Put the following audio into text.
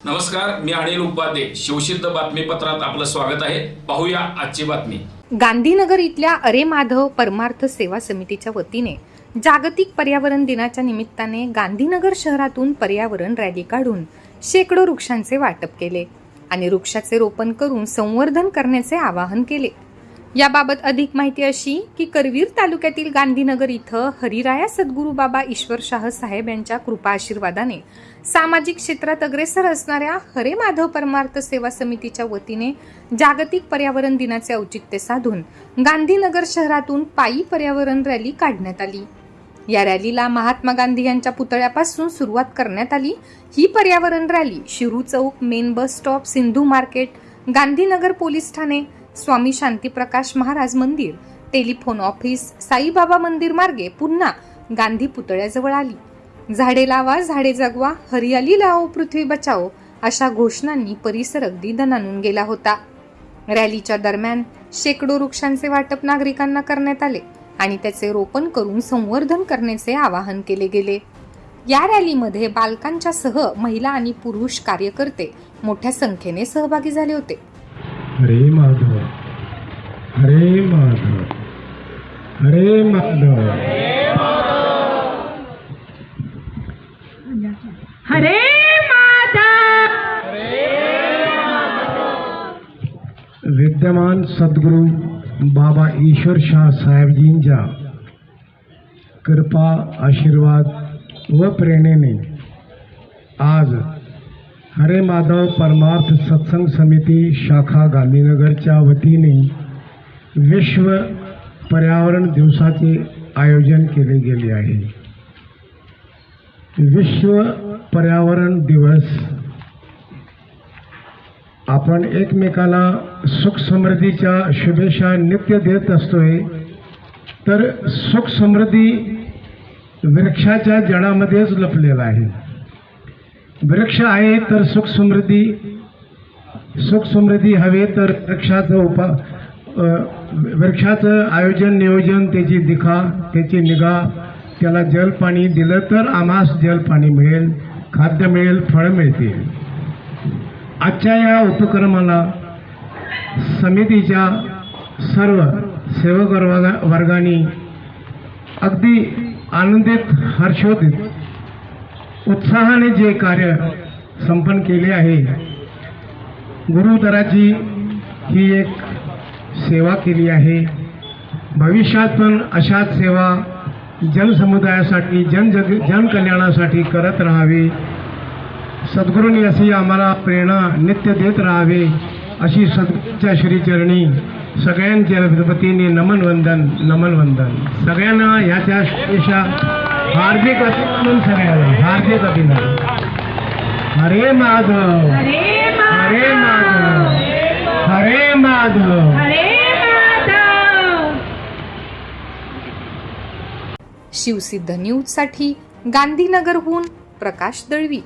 नमस्कार मी अनिल उपाध्ये. शिवसिद्ध बातमीपत्रात आपलं स्वागत आहे. पाहूया आजची बातमी. गांधीनगर इथल्या अरे माधव परमार्थ सेवा समितीच्या वतीने जागतिक पर्यावरण दिनाच्या निमित्ताने गांधीनगर शहरातून पर्यावरण रॅली काढून शेकडो वृक्षांचे वाटप केले आणि वृक्षाचे रोपण करून संवर्धन करण्याचे आवाहन केले. याबाबत अधिक माहिती अशी की करवीर तालुक्यातील गांधीनगर इथं हरिराया सद्गुरू बाबा ईश्वरशाह साहेब यांच्या कृपा आशीर्वादाने सामाजिक क्षेत्रात अग्रेसर असणाऱ्या हरे माधव परमार्थ सेवा समितीच्या वतीने जागतिक पर्यावरण दिनाचे औचित्य साधून गांधीनगर शहरातून पायी पर्यावरण रॅली काढण्यात आली. या रॅलीला महात्मा गांधी यांच्या पुतळ्यापासून सुरुवात करण्यात आली. ही पर्यावरण रॅली शिरू चौक main bus stop Sindhu market Gandhinagar police Thane Swami Shantiprakash Maharaj मंदिर टेलिफोन ऑफिस साईबाबा मंदिर मार्गे पुन्हा गांधी पुतळ्याजवळ आली. झाडे लावा झाडे जगवा हरियाली लावो पृथ्वी बचाओ अशा घोषणांनी परिसर अगदी दणानून गेला होता. रॅलीच्या दरम्यान शेकडो वृक्षांचे वाटप नागरिकांना करण्यात आले आणि त्याचे रोपण करून संवर्धन करण्याचे आवाहन केले गेले. या रॅलीमध्ये बालकांच्या सह महिला आणि पुरुष कार्यकर्ते मोठ्या संख्येने सहभागी झाले होते. हरे माधव हरे माधव। हरे माधव। विद्यमान सदगुरु बाबा ईश्वर शाह साहेबजींच्या कृपा आशीर्वाद व प्रेरणे। प्रेरणेने आज हरे माधव परमार्थ सत्संग समिती शाखा गांधीनगर गांधीनगरच्या वतीने विश्व पर्यावरण दिवसाचे आयोजन केले गेले आहे. विश्व पर्यावरण दिवस. आपण एकमेकाला सुख समृद्धीच्या शुभेच्छा नित्य देत असतोय. तर सुख समृद्धी वृक्षाच्या जडामध्येच लपलेला आहे. वृक्ष आहे तर सुख समृद्धी. सुख समृद्धी हवे तर वृक्षाचं उपा वृक्षाचं आयोजन नियोजन त्याची दिखा त्याची निगा त्याला जल पाणी दिलं तर आम्हास जल पाणी मिळेल खाद्य मिळेल फळं मिळतील. आजच्या या उपक्रमाला समितीच्या सर्व सेवक वर्गा वर्गाने अगदी आनंदित हर्षोदित उत्साहाने जे कार्य संपन्न केले आहे गुरुदराची ही एक सेवा केली आहे. भविष्यात पण अशाच सेवा जनसमुदायासाठी जनजग जनकल्याणासाठी करत राहावे. सद्गुरूंनी अशी आम्हाला प्रेरणा नित्य देत राहावे अशी सद्गुरूच्या श्रीचरणी सगळ्यांच्या वतीने नमन वंदन नमन वंदन सगळ्यांना ह्याच्या शुभेच्छा हार्दिक अभिनंदन सगळ्यांना. हार्दिक अभिनंदन. हरे माधव. हरे माधव. हरे शिवसिद्ध न्यूजसाठी गांधीनगरहून प्रकाश दळवी.